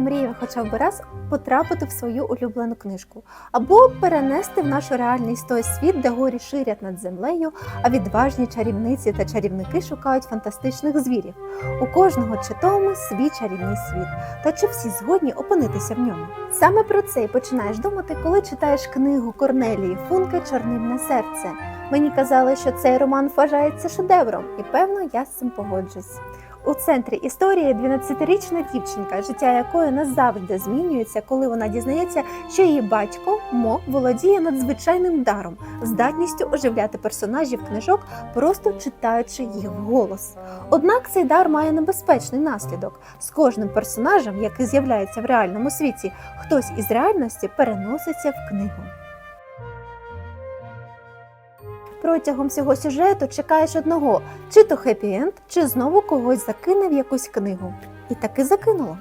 мріяв хоча б раз потрапити в свою улюблену книжку, або перенести в наш реальність той світ, де горі ширять над землею, а відважні чарівниці та чарівники шукають фантастичних звірів. У кожного чи тому свій чарівний світ. Та чи всі згодні опинитися в ньому? Саме про це й починаєш думати, коли читаєш книгу Корнелії Функе Чорнильне серце. Мені казали, що цей роман вважається шедевром, і певно, я з цим погоджусь. У центрі історії 12-річна дівчинка, життя якої назавжди змінюється, коли вона дізнається, що її батько Мо володіє надзвичайним даром, здатністю оживляти персонажів книжок, просто читаючи їх вголос. Однак цей дар має небезпечний наслідок. З кожним персонажем, який з'являється в реальному світі, хтось із реальності переноситься в книгу. Протягом всього сюжету чекаєш одного, чи то хеппі-енд, чи знову когось закине в якусь книгу. І таки закинуло.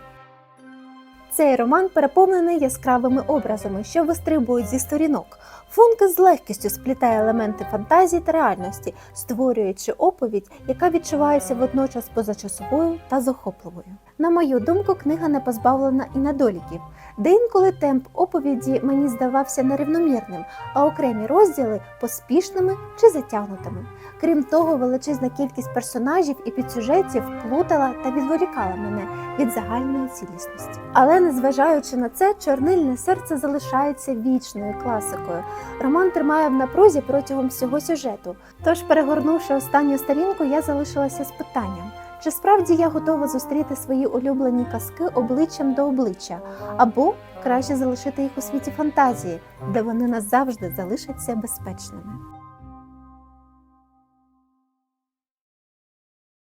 Цей роман переповнений яскравими образами, що вистрибують зі сторінок. Функе з легкістю сплітає елементи фантазії та реальності, створюючи оповідь, яка відчувається водночас позачасовою та захопливою. На мою думку, книга не позбавлена і недоліків, де інколи темп оповіді мені здавався нерівномірним, а окремі розділи поспішними чи затягнутими. Крім того, величезна кількість персонажів і підсюжетів плутала та відволікала мене від загальної цілісності. Але незважаючи на це, чорнильне серце залишається вічною класикою. Роман тримає в напрузі протягом всього сюжету. Тож, перегорнувши останню сторінку, я залишилася з питанням. Чи справді я готова зустріти свої улюблені казки обличчям до обличчя, або краще залишити їх у світі фантазії, де вони назавжди залишаться безпечними?